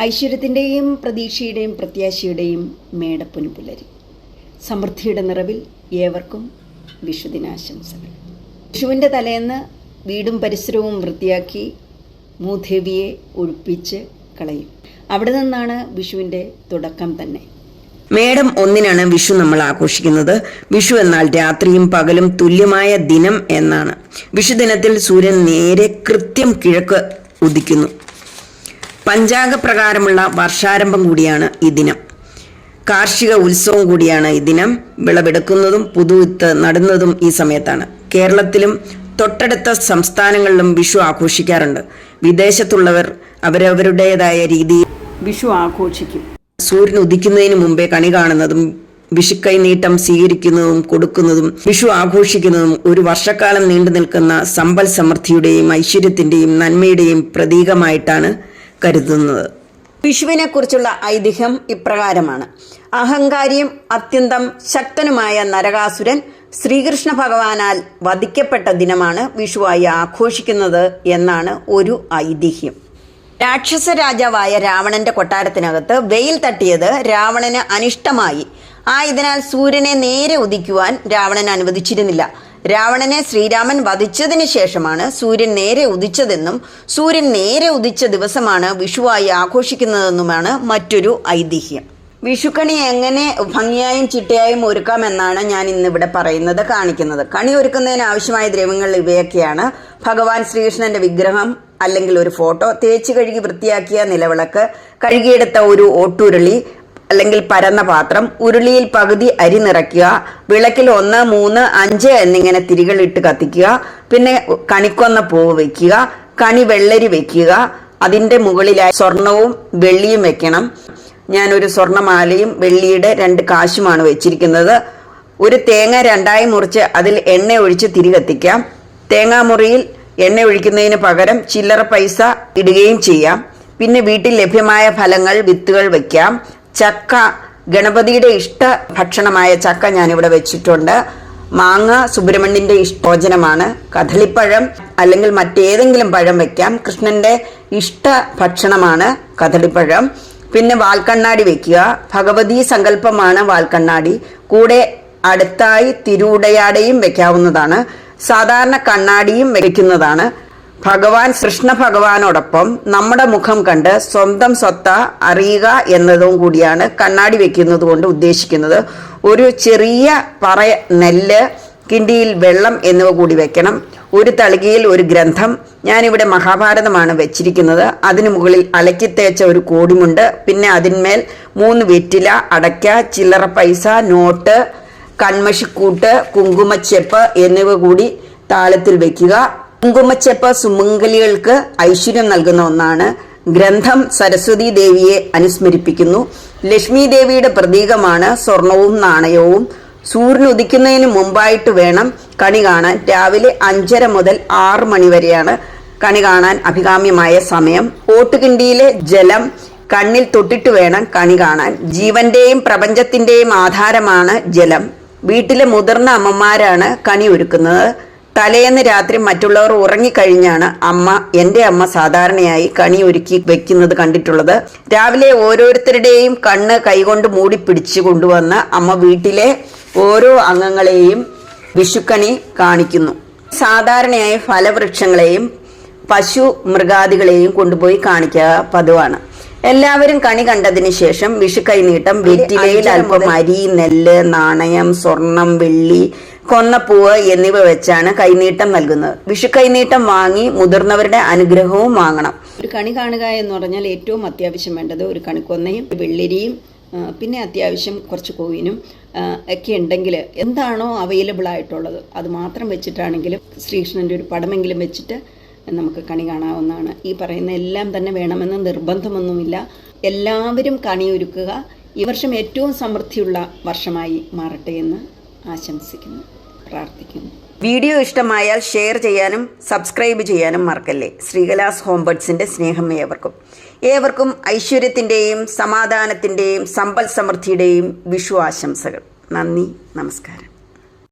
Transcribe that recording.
ഐശ്വര്യത്തിന്റെയും പ്രതീക്ഷയുടെയും പ്രത്യാശയുടെയും മേടപ്പൊന്നു പുലരി. സമൃദ്ധിയുടെ നിറവിൽ ഏവർക്കും വിഷുദിനാശംസകൾ. വിഷുവിന്റെ തലേന്ന് വീടും പരിസരവും വൃത്തിയാക്കി മൂദേവിയെ ഒഴിപ്പിച്ച് കളയും. അവിടെ നിന്നാണ് വിഷുവിന്റെ തുടക്കം തന്നെ. മേടം ഒന്നിനാണ് വിഷു നമ്മൾ ആഘോഷിക്കുന്നത്. വിഷു എന്നാൽ രാത്രിയും പകലും തുല്യമായ ദിനം എന്നാണ്. വിഷുദിനത്തിൽ സൂര്യൻ നേരെ കൃത്യം കിഴക്ക് ഉദിക്കുന്നു. പഞ്ചാംഗ പ്രകാരമുള്ള വർഷാരംഭം കൂടിയാണ് ഈ ദിനം. കാർഷിക ഉത്സവം കൂടിയാണ് ഈ ദിനം. വിളവെടുക്കുന്നതും പുതുവിത്ത് നടുന്നതും ഈ സമയത്താണ്. കേരളത്തിലും തൊട്ടടുത്ത സംസ്ഥാനങ്ങളിലും വിഷു ആഘോഷിക്കാറുണ്ട്. വിദേശത്തുള്ളവർ അവരവരുടേതായ രീതിയിൽ വിഷു ആഘോഷിക്കും. സൂര്യൻ ഉദിക്കുന്നതിന് മുമ്പേ കണി കാണുന്നതും വിഷുക്കൈ നീട്ടം സ്വീകരിക്കുന്നതും കൊടുക്കുന്നതും വിഷു ആഘോഷിക്കുന്നതും ഒരു വർഷക്കാലം നീണ്ടു നിൽക്കുന്ന സമ്പൽ സമൃദ്ധിയുടെയും ഐശ്വര്യത്തിന്റെയും നന്മയുടെയും പ്രതീകമായിട്ടാണ് കരുതുന്നത്. വിഷുവിനെ കുറിച്ചുള്ള ഐതിഹ്യം ഇപ്രകാരമാണ്. അഹങ്കാരിയും അത്യന്തം ശക്തനുമായ നരകാസുരൻ ശ്രീകൃഷ്ണ ഭഗവാനാൽ വധിക്കപ്പെട്ട ദിനമാണ് വിഷുവായി ആഘോഷിക്കുന്നത് എന്നാണ് ഒരു ഐതിഹ്യം. രാക്ഷസ രാജാവായ രാവണന്റെ കൊട്ടാരത്തിനകത്ത് വെയിൽ തട്ടിയത് രാവണന് അനിഷ്ടമായി. ആയതിനാൽ സൂര്യനെ നേരെ ഉദിക്കുവാൻ രാവണൻ അനുവദിച്ചിരുന്നില്ല. രാവണനെ ശ്രീരാമൻ വധിച്ചതിന് ശേഷമാണ് സൂര്യൻ നേരെ ഉദിച്ചതെന്നും സൂര്യൻ നേരെ ഉദിച്ച ദിവസമാണ് വിഷുവായി ആഘോഷിക്കുന്നതെന്നുമാണ് മറ്റൊരു ഐതിഹ്യം. വിഷുക്കണി എങ്ങനെ ഭംഗിയായും ചിട്ടയായും ഒരുക്കാമെന്നാണ് ഞാൻ ഇന്നിവിടെ പറയുന്നത് കാണിക്കുന്നത്. കണി ഒരുക്കുന്നതിന് ആവശ്യമായ ദ്രവ്യങ്ങൾ ഇവയൊക്കെയാണ്. ഭഗവാൻ ശ്രീകൃഷ്ണന്റെ വിഗ്രഹം അല്ലെങ്കിൽ ഒരു ഫോട്ടോ തേച്ച് കഴുകി വൃത്തിയാക്കിയ നിലവിളക്ക് കഴുകിയെടുത്ത ഒരു ഓട്ടുരുളി അല്ലെങ്കിൽ പരന്ന പാത്രം ഉരുളിയിൽ പകുതി അരി നിറയ്ക്കുക വിളക്കിൽ ഒന്ന് മൂന്ന് അഞ്ച് എന്നിങ്ങനെ തിരികളിട്ട് കത്തിക്കുക പിന്നെ കണിക്കൊന്ന പൂവ് വെക്കുക കണി വെള്ളരി വെക്കുക അതിന്റെ മുകളിലായി സ്വർണവും വെള്ളിയും വെക്കണം. ഞാനൊരു സ്വർണമാലയും വെള്ളിയുടെ രണ്ട് കാശുമാണ് വെച്ചിരിക്കുന്നത്. ഒരു തേങ്ങ രണ്ടായി മുറിച്ച് അതിൽ എണ്ണ ഒഴിച്ച് തിരി കത്തിക്കാം തേങ്ങാമുറിയിൽ എണ്ണ ഒഴിക്കുന്നതിന് പകരം ചില്ലറ പൈസ ഇടുകയും ചെയ്യാം. പിന്നെ വീട്ടിൽ ലഭ്യമായ ഫലങ്ങൾ വിത്തുകൾ വയ്ക്കാം ചക്ക ഗണപതിയുടെ ഇഷ്ട ഭക്ഷണമായ ചക്ക ഞാനിവിടെ വെച്ചിട്ടുണ്ട്. മാങ്ങ സുബ്രഹ്മണ്യന്റെ ഇഷ്ടോചനമാണ് കദളിപ്പഴം അല്ലെങ്കിൽ മറ്റേതെങ്കിലും പഴം വെക്കാം. കൃഷ്ണന്റെ ഇഷ്ട ഭക്ഷണമാണ് കദളിപ്പഴം. പിന്നെ വാൽക്കണ്ണാടി വെക്കുക. ഭഗവതി സങ്കല്പമാണ് വാൽക്കണ്ണാടി. കൂടെ അടുത്തായി തിരുവുടയാടയും വെക്കാവുന്നതാണ്. സാധാരണ കണ്ണാടിയും വെക്കുന്നതാണ്. ഭഗവാൻ കൃഷ്ണ ഭഗവാനോടൊപ്പം നമ്മുടെ മുഖം കണ്ട് സ്വന്തം സ്വത്ത അറിയുക എന്നതും കൂടിയാണ് കണ്ണാടി വെക്കുന്നത് കൊണ്ട് ഉദ്ദേശിക്കുന്നത്. ഒരു ചെറിയ പറ നെല്ല് കിണ്ടിയിൽ വെള്ളം എന്നിവ കൂടി വെക്കണം. ഒരു തളികയിൽ ഒരു ഗ്രന്ഥം. ഞാനിവിടെ മഹാഭാരതമാണ് വെച്ചിരിക്കുന്നത്. അതിനു മുകളിൽ അലക്കി തേച്ച ഒരു കോടിമുണ്ട്. പിന്നെ അതിന്മേൽ മൂന്ന് വെറ്റില അടയ്ക്ക ചില്ലറ പൈസ നോട്ട് കൺമഷിക്കൂട്ട് കുങ്കുമച്ചെപ്പ് എന്നിവ കൂടി താളത്തിൽ വെക്കുക. കുങ്കുമച്ചെപ്പ് സുമംഗലികൾക്ക് ഐശ്വര്യം നൽകുന്ന ഒന്നാണ്. ഗ്രന്ഥം സരസ്വതി ദേവിയെ അനുസ്മരിപ്പിക്കുന്നു. ലക്ഷ്മി ദേവിയുടെ പ്രതീകമാണ് സ്വർണവും നാണയവും. സൂര്യൻ ഉദിക്കുന്നതിന് മുമ്പായിട്ട് വേണം കണി കാണാൻ. രാവിലെ അഞ്ചര മുതൽ ആറ് മണി വരെയാണ് കണി കാണാൻ അഭികാമ്യമായ സമയം. ഓട്ടുകിണ്ടിയിലെ ജലം കണ്ണിൽ തൊട്ടിട്ട് വേണം കണി കാണാൻ. ജീവന്റെയും പ്രപഞ്ചത്തിന്റെയും ആധാരമാണ് ജലം. വീട്ടിലെ മുതിർന്ന അമ്മമാരാണ് കണി ഒരുക്കുന്നത്. തലേന്ന് രാത്രി മറ്റുള്ളവർ ഉറങ്ങിക്കഴിഞ്ഞാണ് അമ്മ എന്റെ അമ്മ സാധാരണയായി കണി ഒരുക്കി വെക്കുന്നത് കണ്ടിട്ടുള്ളത്. രാവിലെ ഓരോരുത്തരുടെയും കണ്ണ് കൈകൊണ്ട് മൂടി പിടിച്ചു കൊണ്ടുവന്ന് അമ്മ വീട്ടിലെ ഓരോ അംഗങ്ങളെയും വിഷുക്കണി കാണിക്കുന്നു. സാധാരണയായി ഫലവൃക്ഷങ്ങളെയും പശു മൃഗാദികളെയും കൊണ്ടുപോയി കാണിക്കുക പതിവാണ്. എല്ലാവരും കണി കണ്ടതിന് ശേഷം വിഷു കൈനീട്ടം വെറ്റിലയിൽ അല്പം അരി നെല്ല് നാണയം സ്വർണം വെള്ളി കൊന്നപ്പൂവ് എന്നിവ വെച്ചാണ് കൈനീട്ടം നൽകുന്നത്. വിഷു കൈനീട്ടം വാങ്ങി മുതിർന്നവരുടെ അനുഗ്രഹവും വാങ്ങണം. ഒരു കണി കാണുക എന്ന് പറഞ്ഞാൽ ഏറ്റവും അത്യാവശ്യം വേണ്ടത് ഒരു കണിക്കൊന്നയും വെള്ളിരിയും പിന്നെ അത്യാവശ്യം കുറച്ച് കോയിനും ഒക്കെ ഉണ്ടെങ്കിൽ എന്താണോ അവൈലബിൾ ആയിട്ടുള്ളത്. അത് മാത്രം വെച്ചിട്ടാണെങ്കിലും ശ്രീകൃഷ്ണന്റെ ഒരു പടമെങ്കിലും വെച്ചിട്ട് നമുക്ക് കണി കാണാവുന്നതാണ്. ഈ പറയുന്ന എല്ലാം തന്നെ വേണമെന്ന് നിർബന്ധമൊന്നുമില്ല. എല്ലാവരും കണിയൊരുക്കുക ഈ വർഷം ഏറ്റവും സമൃദ്ധിയുള്ള വർഷമായി മാറട്ടെ എന്ന് ആശംസിക്കുന്നു. പ്രാർത്ഥിക്കുന്നു. വീഡിയോ ഇഷ്ടമായാൽ ഷെയർ ചെയ്യാനും സബ്സ്ക്രൈബ് ചെയ്യാനും മറക്കല്ലേ? ശ്രീകലാസ് ഹോംബർഡ്സിന്റെ സ്നേഹം ഏവർക്കും. ഏവർക്കും ഐശ്വര്യത്തിന്റെയും സമാധാനത്തിന്റെയും സമ്പൽ സമൃദ്ധിയുടെയും വിഷു ആശംസകൾ. നന്ദി നമസ്കാരം.